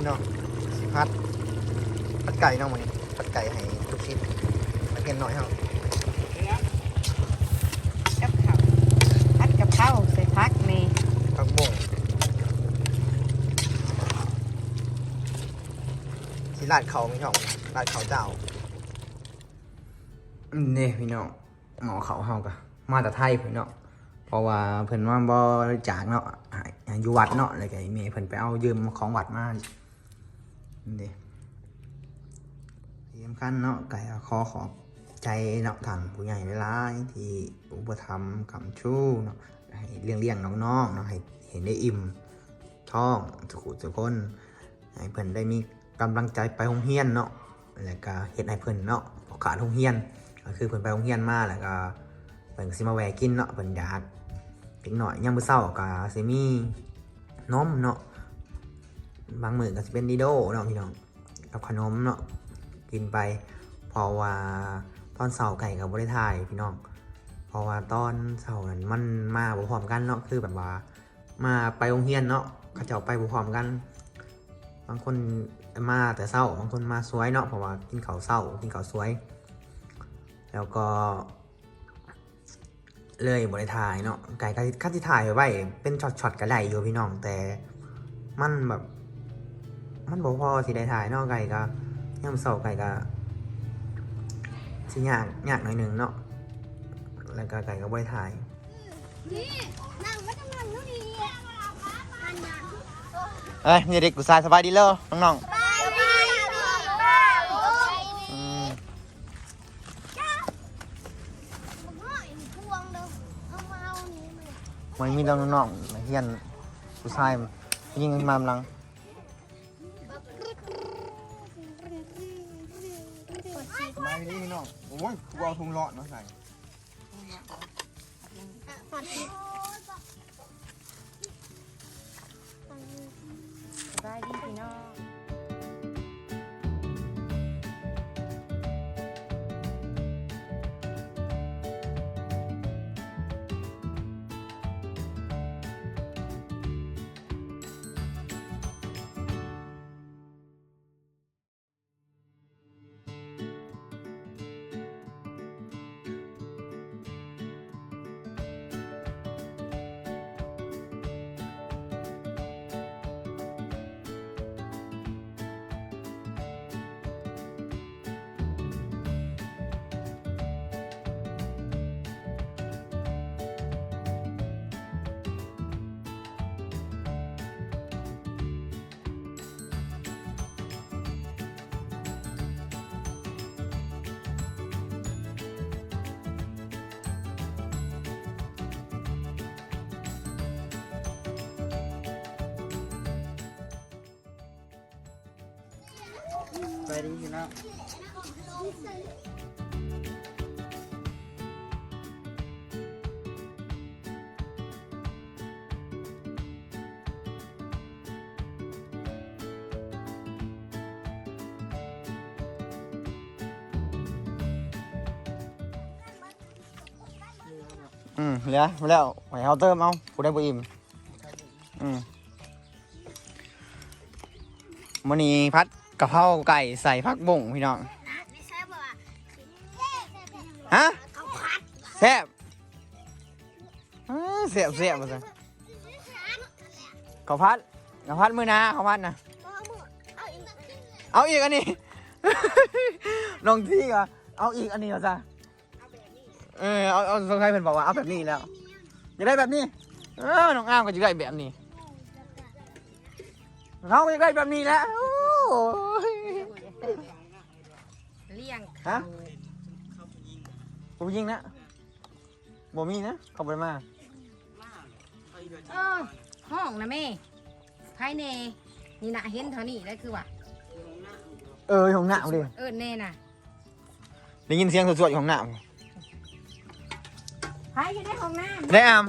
พี่น้องพัดพัดไก่เน้องมันพัดไก่ให้ทุกชิ้นพัดเกินหน่อยเฮากับข้าวผัดกับข้าวใส่ผักนี่ผักบ่งสิลาดเขาไม่ชอบลาดเขาเจ้าอืมนี่พี่น้องหมอเขาเฮากะมาแต่ไทยพี่น้องเพราะว่าเพิ่นมาบริจาคเนาะอยู่วัดเนาะแล้วก็ไอ้เมย์เพิ่นไปเอายืมของวัดมา นี่เด้ที่สำคัญเนาะไก่ขอขอบใจเนาะทางผู้ใหญ่หลายที่อุปถัมภ์คำชู้เนาะให้เลี้ยงเลี้ยงๆน้องๆเนาะให้เห็นได้อิ่มท้องสุขุสุขคนให้เพิ่นได้มีกำลังใจไปโรงเรียนเนาะแล้วก็เฮ็ดให้เพิ่นเนาะขาดโรงเรียนก็คือเพิ่นไปโรงเรียนมาแล้วก็เพิ่นก็สิมาแวกินเนาะเพิ่นอยากเด็กน้อยยามมื้อเช้าก็สิมีนมเนาะ บางมื้อก็สิเป็นดีโดเนาะพี่น้องกับขนมเนาะกินไปเพราะว่าตอนเสาร์ไก่กับบริทายพี่น้องเพราะว่าตอนเสาร์นั้นมันมาบ่พร้อมกันเนาะคือแบบว่า มาไปโรงเรียนเนาะเขาจะเอาไปบ่พร้อมกัน บางคนมาแต่เศร้าบางคนมาสวยเนาะเพราะว่ากินข้าวเศร้ากินข้าวสวย แล้วก็ เลยบริทายเนาะไก่ก็คัดที่ถ่ายไว้เป็นช็อตๆก็ได้อยู่พี่น้องแต่มันแบบ มันบ่พอสิได้ถ่ายเนาะไก่ก็ยามเสาร์ไก่ก็สิยากยากหน่อยหนึ่งเนาะแล้วก็ไก่ก็บ่ได้ถ่ายนั่งก็ต้องนั่งนู่นนี่อันนั้นเอ้ยมีเด็กกูสายสบายดีเลยน้องไปไปไปๆอืมผมว่าอีกพวงเดียวเอามาเอานี่มามันมีน้องน้องๆมาเฮียนกูสายยิงมากำลัง องโอ้ยกูเอาทุงเลาะมาใส่กดชีสบายดีพี่น้อง ไปดีพี่น้องอืมเหลือมาแล้วไหวเอาเติมเอากูได้บ่อิ่มอืมมื้อนี้พัด กะเพราไก่ใส่ผักบุ้งพี่น้องไม่ใช่ป่ะฮะเขาพัดแซ่บอ้าแซ่บแซ่บมาซะข้าพัดข้าพัดมือนาข้าวพัดนะเอาอีกอันนี้น้องที่ก็เอาอีกอันนี้มาซะเออเอาเอาสงสัยเพิ่นบอกว่าเอาแบบนี้แล้วจะได้แบบนี้เออน้องอ้ามก็จะได้แบบนี้เราจะได้แบบนี้แล้ว เลี้ยงฮะผมยิงนะบ่มีนะเขาไปมาเออห้องนะแม่ภายในนี่นะเห็นเท่านี้ได้คือว่าเออของหนาวดิเออแน่น่ะได้ยินเสียงสวดๆของหนาวภายจะได้ห้องน้ำได้อาม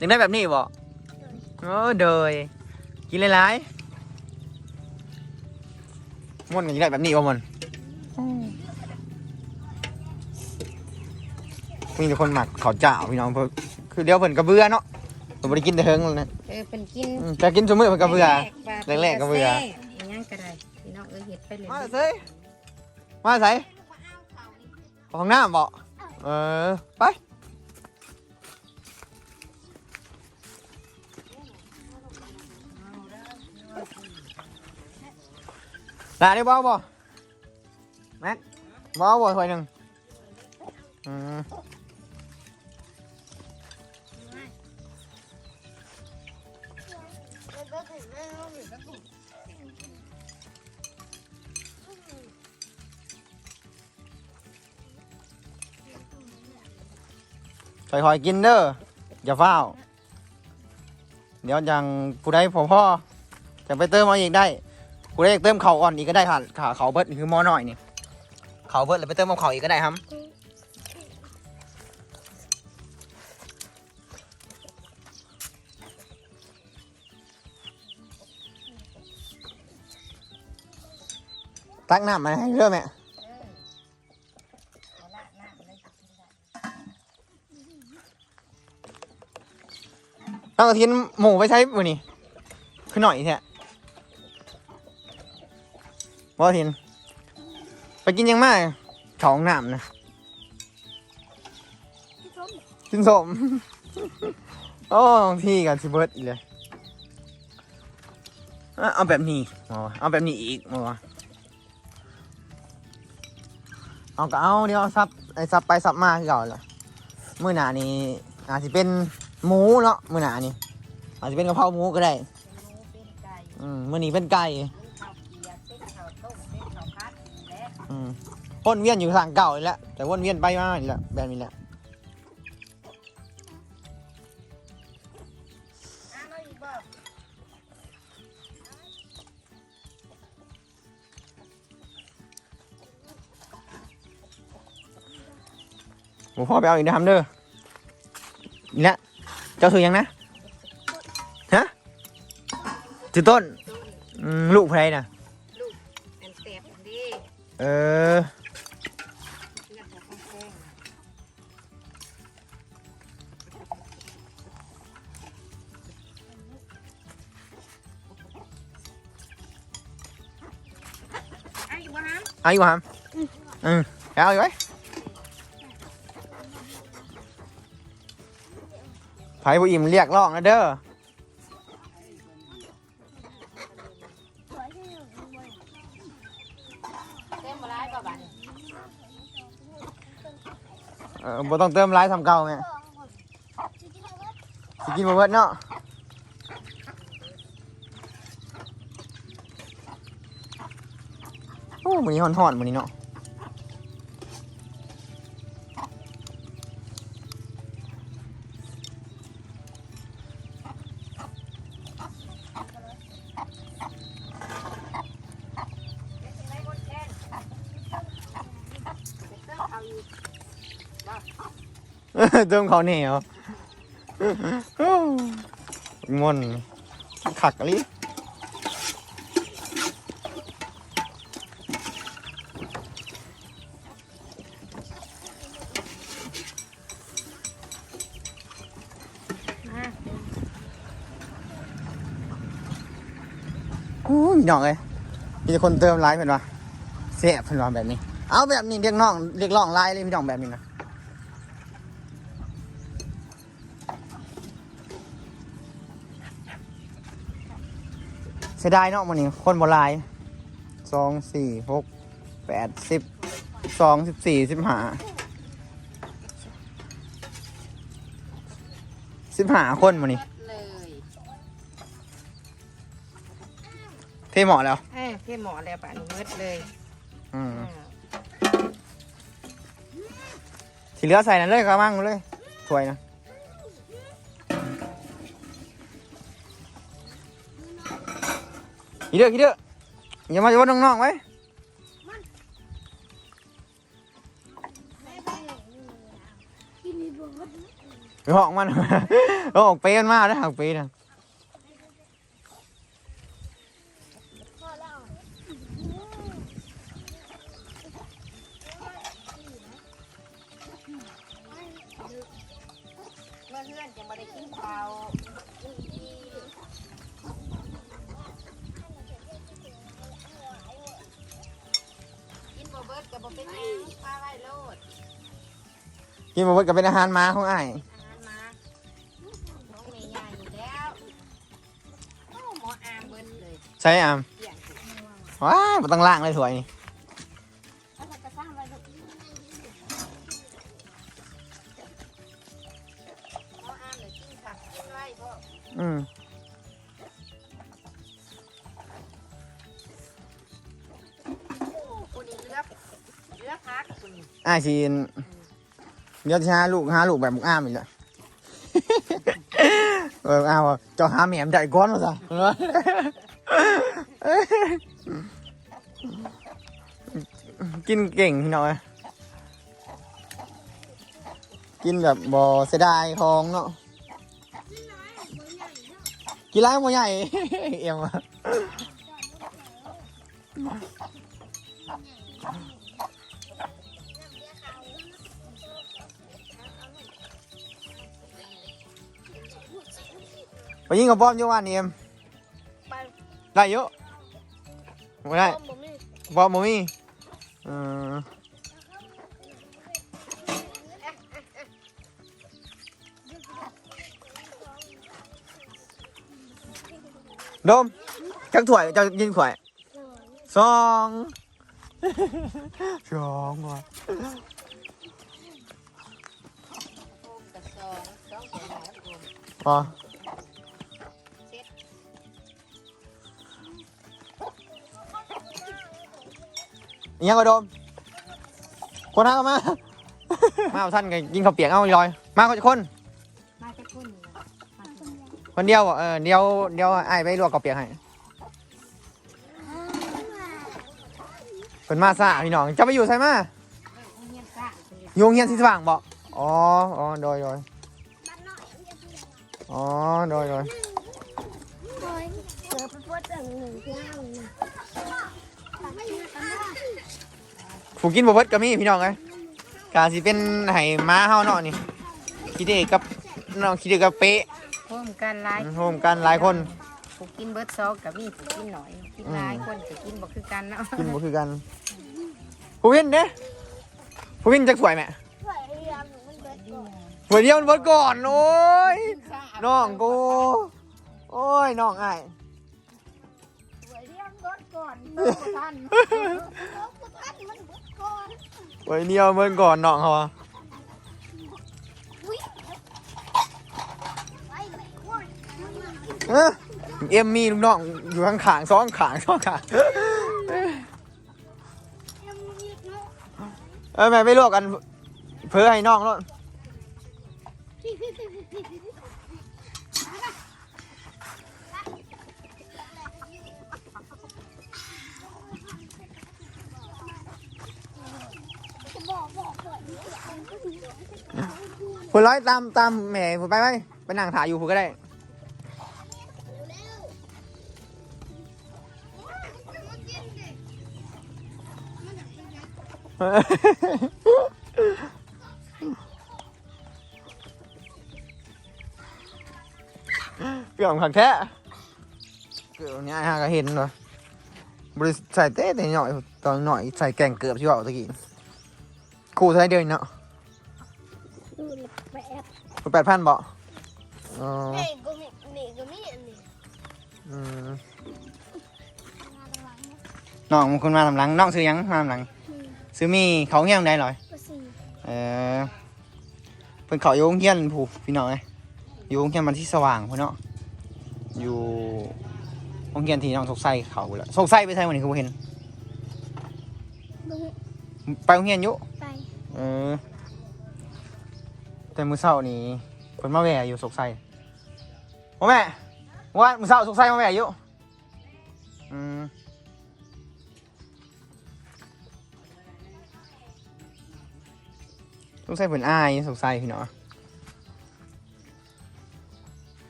ยังได้แบบนี้บ่โอ้เดยกินหลายๆ มันก็ยังได้แบบนี้บ่มันมีแต่คนหมักข้าวเจ้าพี่น้องเพิ่นคือเดี๋ยวเพิ่นกระเบื่อเนาะผมบ่ได้กินแต่เฮิงแล้วนะเออเป็นกินอืมจะกินชั่วโมงมันก็เบื่อแรกๆแรกๆก็เบื่อแซ่บอิหยังก็ได้พี่น้องเอ้ยเฮ็ดไปเลยมาใส่มาใส่ห้องน้ำบ่เออไป ลาได้บ่บ่แม็กบ่บ่ถ้วยหนึ่งอืมค่อยๆกินเด้ออย่าเฝ้า เดี๋ยวยังผู้ใดพอพ่อจะไปเติมเอาอีกได้ กูได้เติมเขาอ่อนอีกก็ได้ค่ะขาเขาเบิดคือมอหน่อยนี่เขาเบิดแล้วไปเติมเขาอีกก็ได้ครับตักน้ำมาให้เรื่อแม่ต้องทิ้นหมูไปใช้มือนี่คือหน่อยแท้ ว่าทินไปกินยังไงเขาห้องน้ำนะกินสมโอ้บางทีกันสิเบิร์ดอีกเลยอะเอาแบบนี้มาวะเอาแบบนี้อีกมาวะเอาก็เอาเดี๋ยวเอาซับไอ้ซับไปซับมาคือเก่าแหละมื้อหน้านี้อาจจะเป็นหมูเนาะมื้อหน้านี้อาจจะเป็นกะเพราหมูก็ได้เป็นหมูเป็นไก่อืมมื้อนี้เป็นไก่เป็นข้าวเก วนเวียนอยู่ทางเก่าอีกแล้วแต่วนเวียนไปมาอีกแล้วแบบนี้แหละอะมาอีกบ่หมูพ่อไปเอาอีกนะทำเด้ออีกแล้วเจ้าคือยังนะฮะจือต้นอืมลูกใครน่ะอันแซ่บอันดี เออเอดจะต้อยู่ฮะเอาอยู่หามอืมเอาอยู่ไว้ไผ่ผู้อิ่มเรียกร้องนะเด้อ เต็มบ่ร้ายบ่บัดนี้เออบ่ต้องเติมร้ายทำเก่าไงสิกินมาเบิดเนาะโอ้มื้อนี้ฮ้อนๆมื้อนี้เนาะ เติมเอาอีกเติมเขาวเหนียวมวนขักอะไรมาโอ้ยน้องเลยมีแต่คนเติมไลน์เพิ่นว่าเสียเพิ่นว่าแบบนี้ เอาแบบนี้เรียกน้องเรียกร้องไลน์เลยพี่น้องแบบนี้นะเสียดายเนาะมันนี้คนบ่หลายสองสี่หกแปดสิบสองสิบสี่สิบห้าสิบห้าคนมันนี้เลยเทหมอแล้ว เอ้ยพี่หมอแล้วป่านนี้มืดเลย อืม อ่า ที่เหลือใส่นั่นเลยกระมังเลยถ้วยนะอีเด้ออีเด้ออย่ามาอยู่ว่าน้องๆไว้กินมีบวชไปห้องมันเอาออกเปย์มันมาได้อหักเปย์น กินบ่เบิดก็เป็นอาหารหมาของอ้ายอาหารมาน้องเมย์ใหญ่อยู่แล้วโอ้หมออามเบิ้ลเลยใช่อามเกี่ยงว้ายบ่ต้องล้างเลยถ้วยนี่เอาไปกระซ้างไว้ลูกหมออามเลยกินผักกินไว้พ่ออืมโอ้คนนี้เลือกเลือกพักคนนี้อ้ายสิ เดี๋ยวสิหาลูกหาลูกแบบมุกอ้ามอีกแล้วเอออ้าวเจ้าหาแหม่มใจก้อนมาซะเห็นปะกินเก่งพี่น้อยกินแบบบ่เสียดายของเนาะกินร้ายบ่ใหญ่เอ็ม อะไปยิงกับป้อมเยอะวันนี้เอ็มไปได้เยอะไม่ได้ต้มบ่มีป้อมบ่มีเออโดมจักถ้วยจะกินถ้วยสองสองว่ะโอมกับซอ อิหยังก็โดม คนหาก็มา มาเอาท่านกันกินข้าวเปียกเอาลอย มาคนคน มาจะพุ่นนี่นะมาจะพุ่นคนเดียวบ่เออเดียวเดียวไอ้ายไปลวกข้าวเปียกให้เพิ่นมาซ่าพี่น้องจะไปอยู่ไสมาเออเอาเงียบซ่าคนเดียวอยู่โรงเรียนที่สว่างบ่อ๋ออ๋อโดยโดยอ๋อโดยโดยเสือไปพูดถึงหนึ่งที่ห้างนได้ ผู้กินบ่เบิดก็มีพี่น้องเอ้ยกาสิเป็นให้ม้าเฮาเนาะนี่คิดเด็กกับน้องคิดเด็กกับเป๊ะพร้อมกันหลายโฮมกันหลายคนผู้กินเบิร์ดซองกับมีผู้กินหน่อยกินหลายคนจะกินบ่คือกันเนาะกินบ่คือกันผู้วินเด้ผู้วินจักสวยแม่ช่วยเรียมหนูมันเบิดก่อนสวยเดียวมันเบิดก่อนโอ้ยกินซ่าน้องกูโอ้ยน้องไอ้ายสวยเรียงร ถก่อนเบิดบ่ทันเออกูทัดมันเบิดก่อนสวยเดียวเบิดก่อนน้องเขาอะเอ้อเอ็มมีลูกน้องอยู่ข้างขางๆสองขางสองขางเอ็มอีกเนาะเออแม่ไม่ลวกกัน เพื่อให้น้องเนาะ พี่พี่พี่พี่พี่พี่ บอกบอกก่อน ผู้ร้อยตามตามแม่ผู้ไปไปไปนั่งถ่ายอยู่ผู้ก็ได้เปลี่ยนขังแท้เกือบเนี่ยฮะก็เห็นเนาะบริใส่เต้แต่หน่อยตอนหน่อยใส่แกงเกือบที่ว่าตะกี้คู่ใส่เดือนเนาะ ดูแปะแปดพันบ่อ๋อนี่ก็มีนี่ก็มีอันนี้อืมน้องมันคนมาทำหลังน้องซื้อหยังมาทำหลังซื้อมีเขาเงี้ยงได้หรอยก็สี่เออเพิ่นเขาอยู่โรงเรียนผูกพี่น้องไงอยู่โรงเรียนมันที่สว่างพุ่นเนาะอยู่โรงเรียนที่น้องสกไส้เขาแหล้วสกไส้ไปใช่วันนี้คือบ่เห็นดูไปโรงเรียนอยู่ไปเออ แต่มือเช้านี้เพิ่นมาแหวอยู่สกไส้โอ้แม่ว่ามือเช้าสกไส้มาแหวอยู่อืมสกไส้เพิ่นอายสกไส้พี่เน้อง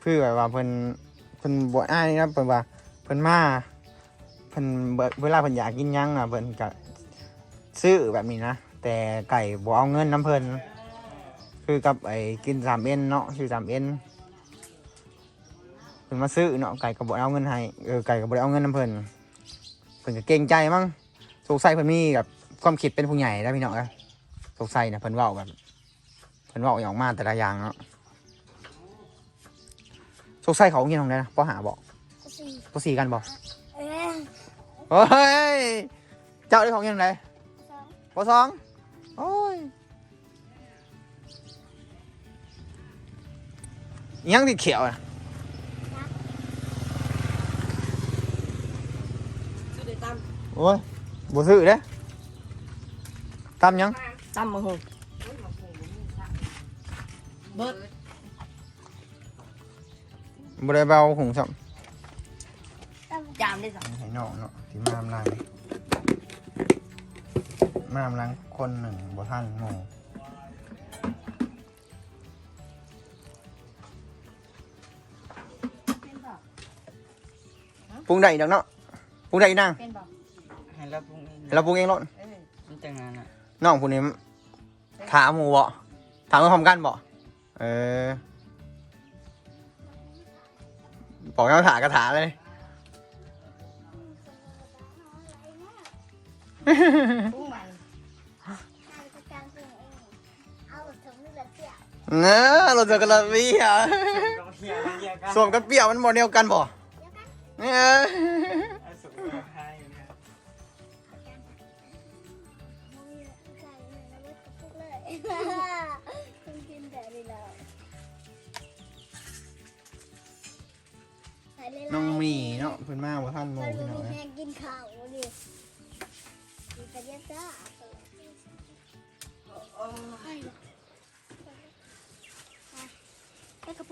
เพื่อแบบว่าเพิ่นเพิ่นบ่อายนี่นะเพิ่นว่าเพิ่นมาเพิ่นเวลาเพิ่นอยากกินยังอะเพิ่นก็ซื้อแบบนี้นะ แต่ไก่บ่เอาเงินน้ำเพิ่น คือกับไอ้กินสามเอ็นเนาะซื้อสามเอ็นเพิ่นมาซื้อเนาะไก่ก็บ่เอาเงินให้เออไก่ก็บ่ได้เอาเงินน้ำเพิ่นเพิ่นก็เกรงใจมั้งสงสัยเพิ่นมีแบบความคิดเป็นผู้ใหญ่แล้วพี่น้องเอ้ยสงสัยนะเพิ่นเว้าแบบเพิ่นเว้าอย่างมากแต่ละอย่างเนาะสงสัยเขาเงียนของได้นะปอหาบอกสี่ปอสี่กันบอกเอ้ยโอ้ยเจ้าได้ของเงียนของไดสองปอสองโอ้ย อิหยังติดเขียวอะ ซื้อได้ตาม โอ้ยบ่ซื้อเด้ตำหยัง ตามมาหงเบิด บ่ได้เบาหุงซ้ จามได้สัก ำให้น้องเนาะที่มามลังมามลังคนหนึ่งบ่ทันหมู่ เป็น ปรุงได้อีกดอกเนาะปรุงได้อีกนางเป็นบอกให้เราปรุงเองเราปรุงเองโลดเออมันจังนั้นอะน้องผู้นี้ถามหมู่บ่ถามกันพร้อมกันบ่เออบอกให้มาถากระถาเลย ปรุงใหม่ทางประกันตัวเองเอาถุงนี่ละเสียเนอะเราเจอกันและเบี้ยเราเที่ยวเที่ยวกันส่วนกับเปรี้ยวมันบ่เดียวกันบ่ น้องมีเนาะเพิ่นมาบ่ทันโมงพี่น้องนะแม่กิน้บจ้อ้วก